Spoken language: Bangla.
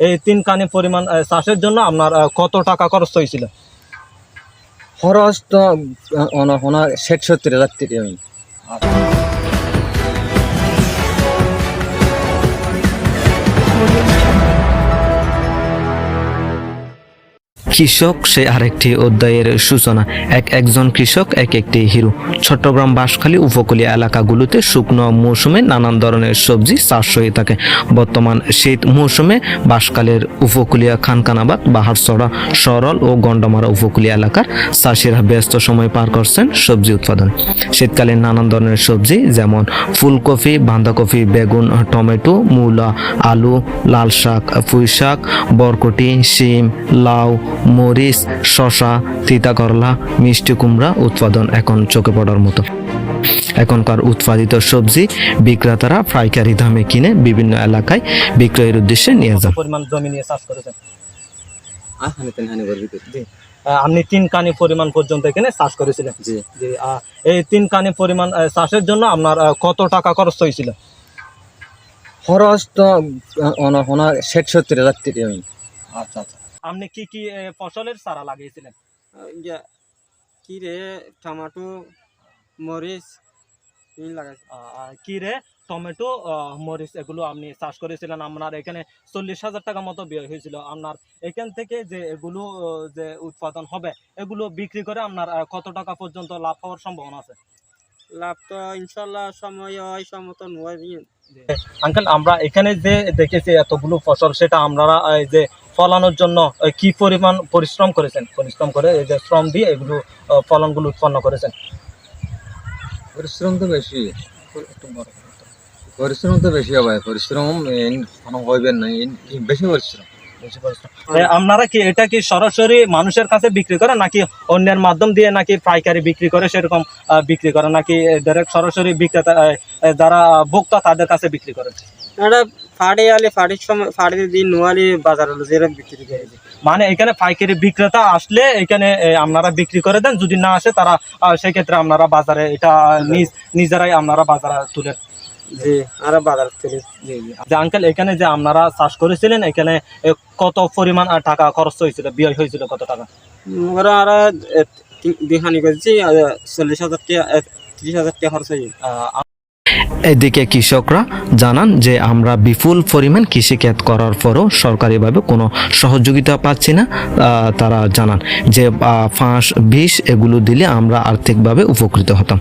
এই তিন কানি পরিমাণ চাষের জন্য আপনার কত টাকা খরচ হয়েছিল? খরচ তো ওনার ষাট সত্তর হাজার টাকা আমি। কৃষক, সে আরেকটি অধ্যায়ের সূচনা। এক একজন কৃষক, এক একটি হিরো। চট্টগ্রাম বাঁশখালী উপকূলীয় এলাকাগুলোতে শুকনো মৌসুমে নানান ধরনের সবজি চাষ হয়ে থাকে। বর্তমান শীত মৌসুমে বাঁশখালীর উপকূলীয় খানকানাবাদ বাহারছড়া, সরল ও গন্ডমারা উপকূলীয় এলাকার চাষিরা ব্যস্ত সময় পার করছেন সবজি উৎপাদন। শীতকালে নানান ধরনের সবজি যেমন ফুলকপি, বাঁধাকপি, বেগুন, টমেটো, মূলা, আলু লাল শাক পুঁই শাক বরকটি, শিম, লাউ মরিচ শশা তিতা করলা মিষ্টি কুমড়া উৎপাদন এখন চোখে পড়ার মতো। এখনকার উৎপাদিত সবজি বিক্রেতারা পাইকারি দামে কিনে বিভিন্ন এলাকায় বিক্রয়ের উদ্দেশ্যে নিয়ে যান। পরিমাণ জমি নিয়ে চাষ করেছেন? আপনি তিন কানি পরিমাণ পর্যন্ত এখানে চাষ করেছিলেন? জি। এই তিন কানি পরিমাণ চাষের জন্য আপনার কত টাকা খরচ হয়েছিল? খরচ তো ষাট সত্তর হাজার আচ্ছা আচ্ছা। আপনি কি কি ফসলের চারা লাগিয়েছিলেন? কি রে টমাটো মরিচ এই লাগাইছে। আহ, কি রে টমেটো মরিচ এগুলো আপনি চাষ করেছিলেন আপনার এখানে চল্লিশ হাজার টাকা মতো ব্যয় হয়েছিল। আপনার এখান থেকে যে এগুলো যে উৎপাদন হবে এগুলো বিক্রি করে আপনার কত টাকা পর্যন্ত লাভ হওয়ার সম্ভাবনা আছে? লাভ তো ইনশাল্লাহ সময় হয় সমতন হয়। আঙ্কেল আমরা এখানে যে দেখেছি এতগুলো ফসল সেটা আপনারা এই যে ফলানোর জন্য কি পরিমাণ পরিশ্রম করেছেন? পরিশ্রম করে এই যে শ্রম দিয়ে এগুলো ফলনগুলো উৎপন্ন করেছেন। পরিশ্রম তো বেশি। পরিশ্রম তো বেশি হবে। পরিশ্রম কোনো হইবেন না বেশি পরিশ্রম। আপনারা কি এটা কি সরাসরি মানুষের কাছে বিক্রি করে নাকি অন্যের মাধ্যম দিয়ে নাকি পাইকারি বিক্রি করে সেরকম বিক্রি করে নাকি ডাইরেক্ট সরাসরি বিক্রেতা যারা ভোক্তা তাদের কাছে বিক্রি করে? এটা ফাড়ে আলে ফাড়ির সময় দিন নোয়ালি বাজার হলো যেরকম বিক্রি করে দিই। মানে এখানে পাইকারি বিক্রেতা আসলে এখানে আপনারা বিক্রি করে দেন যদি না আসে তারা সেক্ষেত্রে আপনারা বাজারে এটা নিজ নিজেরাই আপনারা বাজারে তুলে জি আর বাজার তুলি যে আঙ্কেল এখানে যে আপনারা চাষ করেছিলেন এখানে কত পরিমাণ টাকা খরচ হয়েছিল ব্যয় হয়েছিল কত টাকা? ওরা আর দিহানি করেছি চল্লিশ হাজার টাকা ত্রিশ হাজার টাকা খরচ হয়ে আহ, এদিকে কৃষকরা জানান যে আমরা বিপুল পরিমাণ কৃষিকাজ করার পরও সরকারিভাবে কোনো সহযোগিতা পাচ্ছি না। তারা জানান যে ফাঁস, বিষ এগুলো দিলে আমরা আর্থিকভাবে উপকৃত হতাম।